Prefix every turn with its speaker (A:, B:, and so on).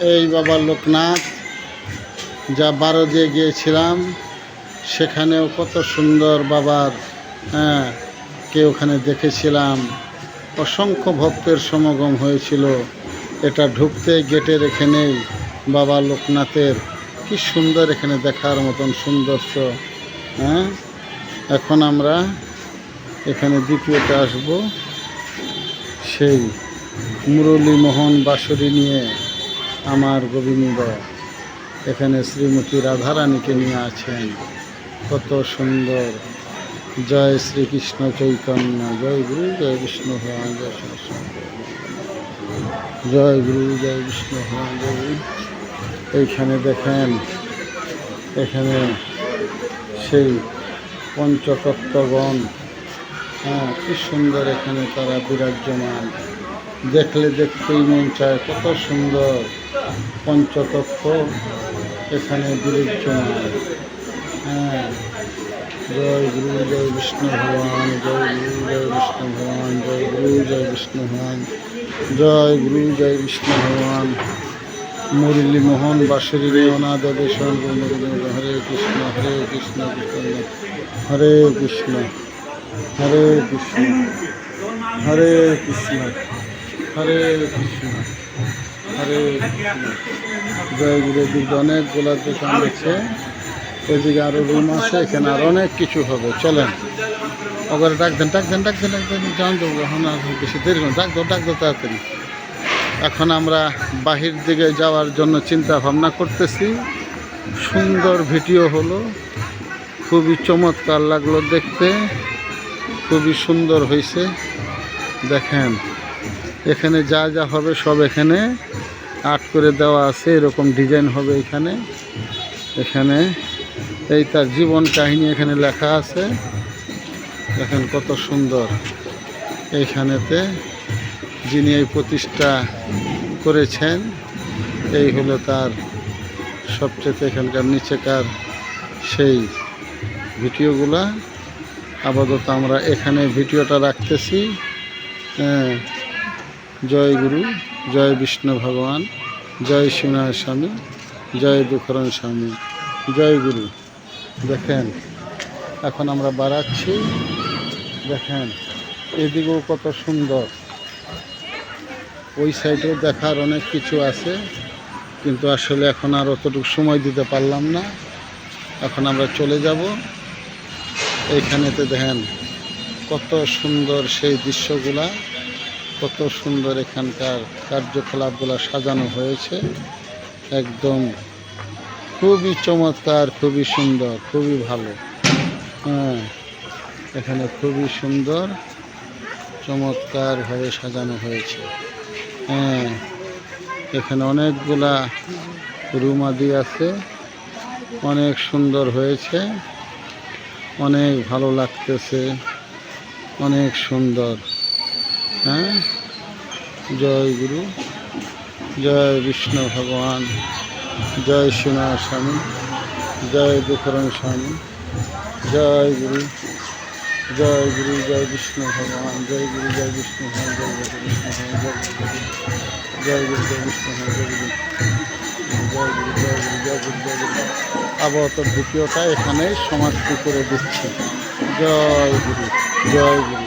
A: এই বাবা লোকনাথ, যা বারো দিয়ে গিয়েছিলাম, সেখানেও কত সুন্দর বাবার হ্যাঁ কে ওখানে দেখেছিলাম। অসংখ্য ভক্তের সমাগম হয়েছিল। এটা ঢুকতে গেটের এখানেই বাবা লোকনাথের, কি সুন্দর এখানে দেখার মতন সৌন্দর্য হ্যাঁ? এখন আমরা এখানে দ্বিতীয়তে আসব। সেই মুরলীমোহন বাঁশরি নিয়ে। আমার গোবিন্দ এখানে শ্রীমতী রাধারানীকে নিয়ে আছেন। কত সুন্দর। জয় শ্রীকৃষ্ণ চৈতন্য। জয় গুরু, জয় বিষ্ণু ভগবান জয় জয় গুরু, জয় বিষ্ণু ভগবান জয় এইখানে দেখেন, এখানে সেই পঞ্চতত্ত্বগণ। হ্যাঁ কি সুন্দর এখানে তারা বিরাজমান। দেখলে দেখতেই মন চায় কত সুন্দর। পঞ্চতত্ত্ব, এখানে বিরাজমান। হ্যাঁ জয় গুরু, জয় বিষ্ণু ভগবান, জয় গুরু, জয় বিষ্ণু ভগবান, জয় গুরু, জয় বিষ্ণু ভগবান, জয় গুরু, জয় বিষ্ণু ভগবান। মুরলী মোহন বাসুরী রেওনা দেবেশন হরে কৃষ্ণ হরে কৃষ্ণ কৃষ্ণ, হরে কৃষ্ণ হরে কৃষ্ণ হরে কৃষ্ণ। হরে কৃষ্ণ, হরে জয় গুরু দিকে অনেকগুলো দোকান আছে। ওইদিকে আরও রুম আছে, এখানে আর অনেক কিছু হবে। চলেন। ওখানে ডাক দেন ডাক দেন ডাক দেন জান দেবো এখন আর বেশি দেরি করুন ডাক দাও, ডাক তাড়াতাড়ি। এখন আমরা বাহির দিকে যাওয়ার জন্য চিন্তা ভাবনা করতেছি। সুন্দর ভিডিও হলো। খুবই চমৎকার লাগল দেখতে। খুবই সুন্দর হয়েছে দেখেন। এখানে যা যা হবে সব এখানে আর্ট করে দেওয়া আছে, এরকম ডিজাইন হবে এখানে। এখানে এই তার জীবন কাহিনী এখানে লেখা আছে। দেখেন কত সুন্দর। এইখানেতে যিনি এই প্রতিষ্ঠা করেছেন, এই হলো তার সবচেয়ে এখানকার নিচেকার সেই ভিডিওগুলা। আপাতত আমরা এখানে ভিডিওটা রাখতেছি। হ্যাঁ। জয় গুরু, জয় বিষ্ণু ভগবান, জয় শিবনাথ স্বামী, জয় দুখরণ স্বামী, জয় গুরু। দেখেন, এখন আমরা বাড়াচ্ছি। দেখেন, এদিকেও কত সুন্দর। ওই সাইডেও দেখার অনেক কিছু আছে, কিন্তু আসলে এখন আর অতটুকু সময় দিতে পারলাম না। এখন আমরা চলে যাব। এইখানেতে দেখেন, কত সুন্দর সেই দৃশ্যগুলা। কত সুন্দর এখানকার কার্যকলাপগুলো সাজানো হয়েছে। একদম খুবই চমৎকার, খুবই সুন্দর, খুবই ভালো। হ্যাঁ এখানে খুবই সুন্দর চমৎকারভাবে সাজানো হয়েছে। হ্যাঁ এখানে অনেকগুলা রুম আদি আছে। অনেক সুন্দর হয়েছে। অনেক ভালো লাগতেছে। অনেক সুন্দর। হ্যাঁ জয় গুরু জয় বিষ্ণু ভগবান জয় সিনা স্বামী জয় দুকরণ স্বামী জয় গুরু জয় গুরু জয় বিষ্ণু ভগবান জয় গুরু জয় বিষ্ণু ভগবান জয় গুরু বিষ্ণু ভগবান জয় গুরু জয় বিষ্ণু ভগবান জয় গুরু জয় গুরু জয় গুরু জয় গুরু জয় গুরু আপাতত দ্বিতীয়টা এখানেই সমাপ্তি করে দিচ্ছি জয় গুরু জয় গুরু